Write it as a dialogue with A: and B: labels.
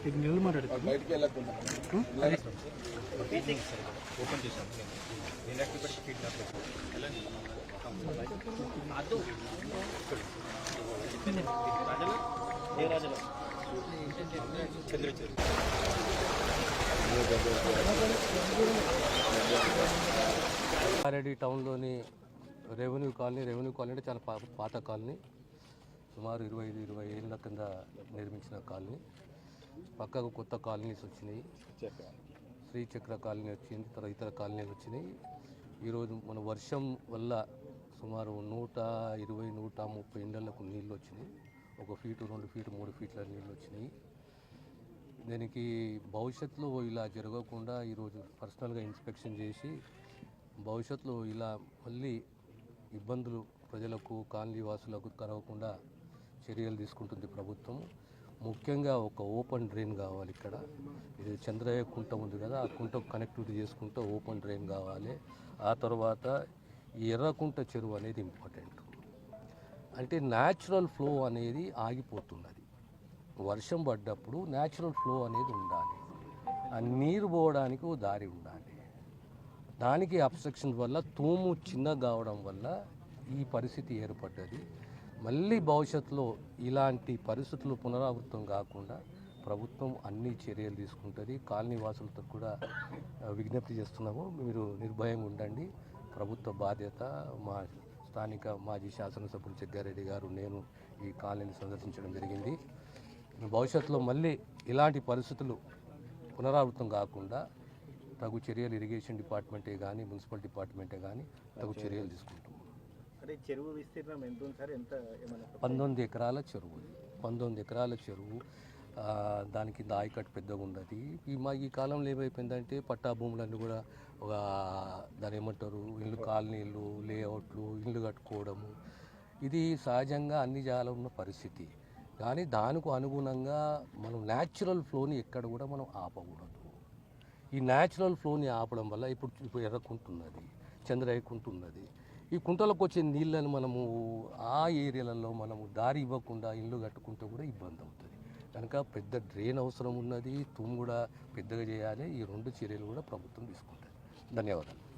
A: ఇది నిల్లు మాట్లాడుతుంది
B: బయటికి వెళ్ళకుండా
C: ఓపెన్ నేను ఎక్కడ పెట్టి ఫీడ్ వెళ్ళండి రాజల ఏ రాజల
D: టౌన్లోని రెవెన్యూ కాలనీ రెవెన్యూ కాలనీ అంటే చాలా పాత కాలనీ. సుమారు ఇరవై ఐదు ఇరవై ఏళ్ళ కింద నిర్మించిన కాలనీ. పక్కకు కొత్త కాలనీస్ వచ్చినాయి. శ్రీచక్ర కాలనీ వచ్చింది తర్వాత ఇతర కాలనీలు వచ్చినాయి. ఈరోజు మన వర్షం వల్ల సుమారు నూట ఇరవై నూట ముప్పై ఇండ్లకు నీళ్ళు వచ్చినాయి. ఒక ఫీటు రెండు ఫీటు మూడు ఫీట్ల నీళ్ళు వచ్చినాయి. దీనికి భవిష్యత్తులో ఇలా జరగకుండా ఈరోజు పర్సనల్గా ఇన్స్పెక్షన్ చేసి భవిష్యత్తులో ఇలా మళ్ళీ ఇబ్బందులు ప్రజలకు కాలనీ వాసులకు కలగకుండా చర్యలు తీసుకుంటుంది ప్రభుత్వం. ముఖ్యంగా ఒక ఓపెన్ డ్రైన్ కావాలి ఇక్కడ. ఇది చంద్రయ్య కుంట ఉంది కదా ఆ కుంటకు కనెక్టివిటీ చేసుకుంటే ఓపెన్ డ్రైన్ కావాలి. ఆ తర్వాత ఈ ఎర్రకుంట చెరువు అనేది ఇంపార్టెంట్. అంటే న్యాచురల్ ఫ్లో అనేది ఆగిపోతున్నది. వర్షం పడ్డప్పుడు న్యాచురల్ ఫ్లో అనేది ఉండాలి. ఆ నీరు పోవడానికి ఓ దారి ఉండాలి. దానికి అబ్స్ట్రక్షన్ వల్ల తూము చిన్నగా కావడం వల్ల ఈ పరిస్థితి ఏర్పడ్డది. మళ్ళీ భవిష్యత్తులో ఇలాంటి పరిస్థితులు పునరావృతం కాకుండా ప్రభుత్వం అన్ని చర్యలు తీసుకుంటుంది. కాలనీ వాసులతో కూడా విజ్ఞప్తి చేస్తున్నాము. మీరు నిర్భయంగా ఉండండి. ప్రభుత్వ బాధ్యత మా స్థానిక మాజీ శాసనసభ్యులు జగ్గారెడ్డి గారు నేను ఈ కాలనీని సందర్శించడం జరిగింది. భవిష్యత్తులో మళ్ళీ ఇలాంటి పరిస్థితులు పునరావృతం కాకుండా తగు చర్యలు ఇరిగేషన్ డిపార్ట్మెంటే కానీ మున్సిపల్ డిపార్ట్మెంటే కానీ తగు చర్యలు తీసుకుంటాం.
C: అంటే చెరువు విస్తీర్ణం ఎంత ఉంది సార్? ఎంత ఏమైనా
D: పంతొమ్మిది ఎకరాల చెరువు. పంతొమ్మిది ఎకరాల చెరువు దాని కింద ఆయకట్టు పెద్దగా ఉన్నది ఈ మా ఈ కాలంలో ఏమైపోయిందంటే పట్టా భూములన్నీ కూడా ఒక దాని ఏమంటారు ఇల్లు కాలనీలు లేఅవుట్లు ఇల్లు కట్టుకోవడము. ఇది సహజంగా అన్ని జాగాలో ఉన్న పరిస్థితి. కానీ దానికి అనుగుణంగా మనం న్యాచురల్ ఫ్లోని ఎక్కడ కూడా మనం ఆపకూడదు. ఈ న్యాచురల్ ఫ్లోని ఆపడం వల్ల ఇప్పుడు ఇప్పుడు ఎర్రకుంటున్నది చంద్రయ్యకుంటున్నది. ఈ కుంటలకు వచ్చే నీళ్ళని మనము ఆ ఏరియాలలో మనము దారి ఇవ్వకుండా ఇల్లు కట్టుకుంటే కూడా ఇబ్బంది అవుతుంది. కనుక పెద్ద డ్రైన్ అవసరం ఉన్నది తుమ్ము కూడా పెద్దగా చేయాలి. ఈ రెండు చర్యలు కూడా ప్రభుత్వం తీసుకుంటుంది. ధన్యవాదాలు.